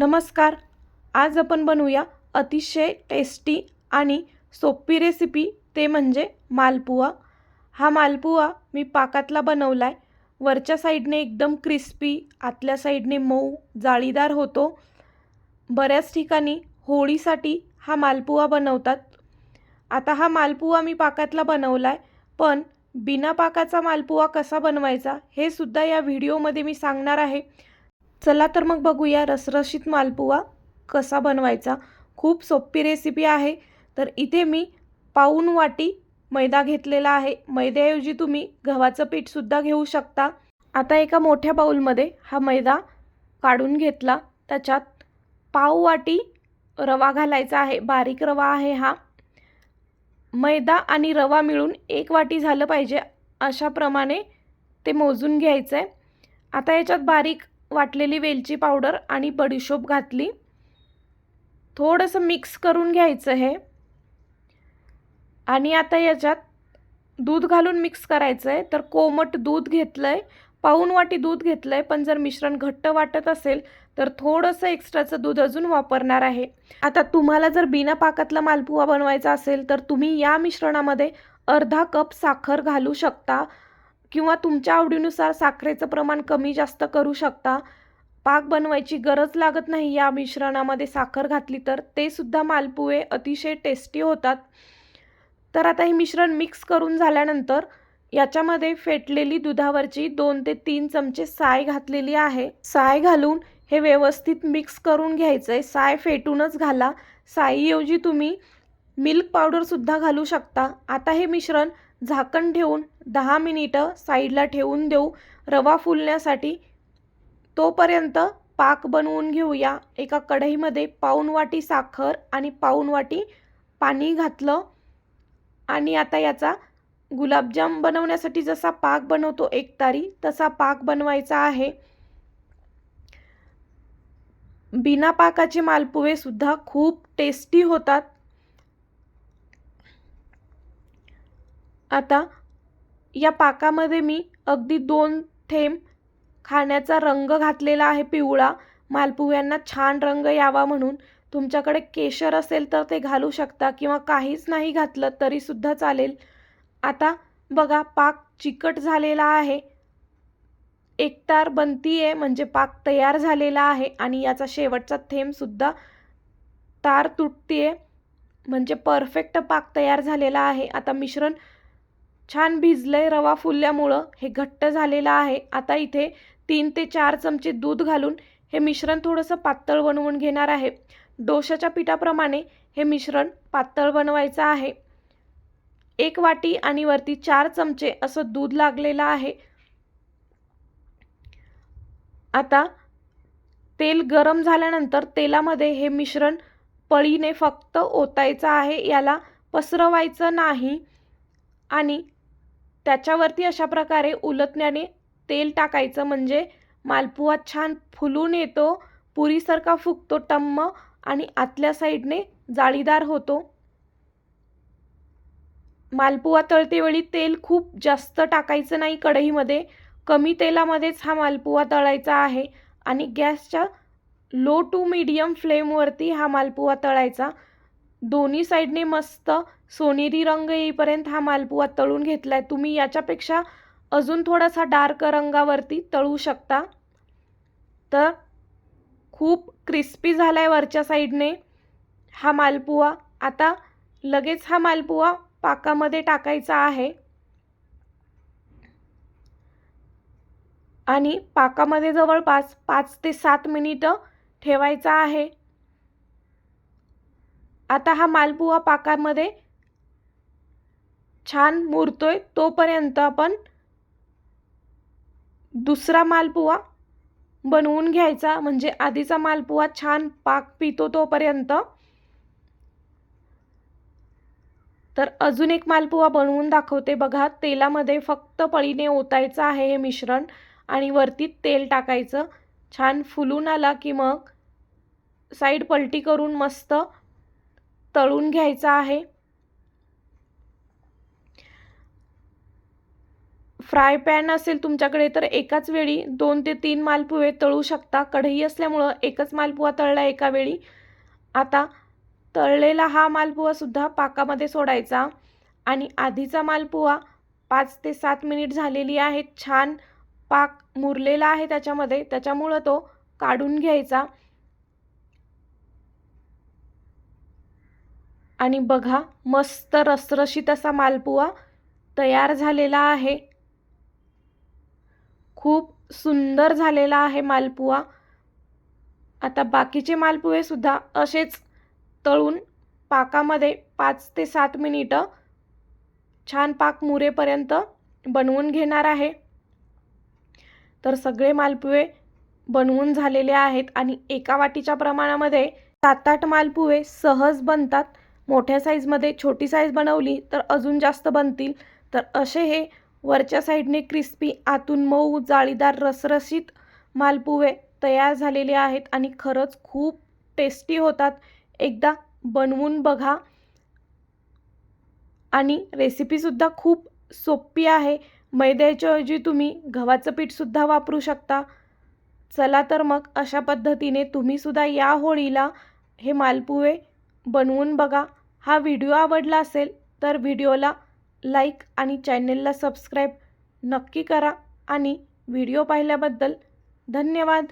नमस्कार. आज आपण बनवूया अतिशय टेस्टी आणि सोपी रेसिपी. ते म्हणजे मालपुवा. हा मालपुवा मी पाकातला बनवला आहे वरच्या साईडने एकदम क्रिस्पी आतल्या साईडने मऊ जाळीदार होतो. बऱ्याच ठिकाणी होळीसाठी हा मालपुवा बनवतात. आता हा मालपुवा मी पाकातला बनवला आहे पण बिना पाकाचा मालपुवा कसा बनवायचा हे सुद्धा या व्हिडिओमध्ये मी सांगणार आहे. चला तर मग बघूया रसरशीत मालपुवा कसा बनवायचा. खूप सोपी रेसिपी आहे. तर इथे मी पाऊन वाटी मैदा घेतलेला आहे. मैद्याऐवजी तुम्ही गव्हाचं पीठसुद्धा घेऊ शकता. आता एका मोठ्या बाऊलमध्ये हा मैदा काढून घेतला. त्याच्यात पाव वाटी रवा घालायचा आहे. बारीक रवा आहे हा. मैदा आणि रवा मिळून एक वाटी झालं पाहिजे. अशाप्रमाणे ते मोजून घ्यायचं आहे आता याच्यात बारीक वाटलेली वेलची पावडर आणि बडीशोप घातली. थोडंसं मिक्स करून घ्यायचं हे. आणि आता याच्यात दूध घालून मिक्स करायचं आहे तर कोमट दूध घेतलं आहे पाऊण वाटी दूध घेतलं आहे पण जर मिश्रण घट्ट वाटत असेल तर थोडंसं एक्स्ट्राचं दूध अजून वापरणार आहे. आता तुम्हाला जर बिना पाकातला मालपुआ बनवायचा असेल तर तुम्ही या मिश्रणामध्ये अर्धा कप साखर घालू शकता. किंवा तुमच्या आवडीनुसार साखरेचं प्रमाण कमी जास्त करू शकता. पाक बनवायची गरज लागत नाही या मिश्रणामध्ये साखर घातली तर ते सुद्धा मालपुवे अतिशय टेस्टी होतात. तर आता हे मिश्रण मिक्स करून झाल्यानंतर याच्यामध्ये फेटलेली दुधावरची दोन ते तीन चमचे साय घातलेली आहे. साय घालून हे व्यवस्थित मिक्स करून घ्यायचं आहे साय फेटूनच घाला. साईऐवजी तुम्ही मिल्क पावडरसुद्धा घालू शकता. आता हे मिश्रण झाकण ठेवून दहा मिनिटं साईडला ठेवून देऊ. रवा फुलण्यासाठी तोपर्यंत पाक बनवून घेऊया. एका कढईमध्ये पाऊण वाटी साखर आणि पाऊण वाटी पाणी घातलं. आणि आता याचा गुलाबजाम बनवण्यासाठी जसा पाक बनवतो एकतारी तसा पाक बनवायचा आहे. बिना पाकाचे मालपुवे सुद्धा खूप टेस्टी होतात. आता या पाकामध्ये मी अगदी दोन थेंब खाण्याचा रंग घातलेला आहे पिवळा. मालपुव्यांना छान रंग यावा म्हणून तुमच्याकडे केशर असेल तर ते घालू शकता किंवा काहीच नाही घातलं तरीसुद्धा चालेल. आता बघा पाक चिकट झालेला आहे. एकतार बनती आहे म्हणजे पाक तयार झालेला आहे आणि याचा शेवटचा थेंबसुद्धा तार तुटते म्हणजे परफेक्ट पाक तयार झालेला आहे. आता मिश्रण छान भिजलंय रवा फुलल्यामुळं. हे घट्ट झालेलं आहे. आता इथे तीन ते चार चमचे दूध घालून हे मिश्रण थोडंसं पातळ बनवून घेणार आहे. डोशाच्या पिठाप्रमाणे हे मिश्रण पातळ बनवायचं आहे. एक वाटी आणि वरती चार चमचे असं दूध लागलेलं आहे. आता तेल गरम झाल्यानंतर तेलामध्ये हे मिश्रण पळीने फक्त ओतायचं आहे. याला पसरवायचं नाही आणि त्याच्यावरती अशा प्रकारे उलटण्याने तेल टाकायचं म्हणजे मालपुआ छान फुलून येतो पुरीसारखा फुगतो टम्म आणि आतल्या साईडने जाळीदार होतो. मालपुआ तळतेवेळी तेल खूप जास्त टाकायचं नाही कढईमध्ये कमी तेलामध्येच हा मालपुआ तळायचा आहे आणि गॅसच्या लो टू मीडियम फ्लेमवरती हा मालपुआ तळायचा. दोन्ही साईडने मस्त सोनेरी रंग येईपर्यंत हा मालपुआ तळून घेतला आहे तुम्ही याच्यापेक्षा अजून थोडासा डार्क रंगावरती तळू शकता. तर खूप क्रिस्पी झाला आहे वरच्या साईडने हा मालपुआ आता लगेच हा मालपुआ पाकामध्ये टाकायचा आहे. आणि पाकामध्ये जवळपास पाच ते सात मिनिटं ठेवायचा आहे. आता हा मालपुआ पाकामध्ये छान मुरतोय तोपर्यंत आपण दुसरा मालपुवा बनवून घ्यायचा. म्हणजे आधीचा मालपुवा छान पाक पितो तोपर्यंत. तर अजून एक मालपुवा बनवून दाखवते बघा. तेलामध्ये फक्त पळीने ओतायचं आहे हे मिश्रण आणि वरती तेल टाकायचं. छान फुलून आला की मग साईड पलटी करून मस्त तळून घ्यायचा आहे. फ्राय पॅन असेल तुमच्याकडे तर एकाच वेळी दोन ते तीन मालपुवे तळू शकता. कढई असल्यामुळं एकच मालपुवा तळला एका वेळी. आता तळलेला हा मालपुवासुद्धा पाकामध्ये सोडायचा आणि आधीचा मालपुवा पाच ते सात मिनिट झालेली आहे. छान पाक मुरलेला आहे त्याच्यामध्ये. त्याच्यामुळं तो काढून घ्यायचा. आणि बघा मस्त रसरशीत असा मालपुवा तयार झालेला आहे. खूप सुंदर झालेला आहे मालपुवा. आता बाकीचे मालपुवेसुद्धा असेच तळून पाकामध्ये पाच ते सात मिनिटं छान पाक मुरेपर्यंत बनवून घेणार आहे. तर सगळे मालपुवे बनवून झालेले आहेत आणि एका वाटीच्या प्रमाणामध्ये सात आठ मालपुवे सहज बनतात. मोठ्या साईजमध्ये छोटी साईज बनवली तर अजून जास्त बनतील. तर असे हे वरच्या साईडने क्रिस्पी आतून मऊ जाळीदार रसरशीत मालपुवे तयार झालेले आहेत आणि खरंच खूप टेस्टी होतात. एकदा बनवून बघा. आणि रेसिपीसुद्धा खूप सोपी आहे. मैद्याच्याऐवजी तुम्ही गव्हाचं पीठसुद्धा वापरू शकता. चला तर मग अशा पद्धतीने तुम्हीसुद्धा या होळीला हे मालपुवे बनवून बघा. हा व्हिडिओ आवडला असेल तर व्हिडिओला लाईक आणि चॅनेलला सबस्क्राईब नक्की करा आणि व्हिडिओ पाहिल्याबद्दल धन्यवाद.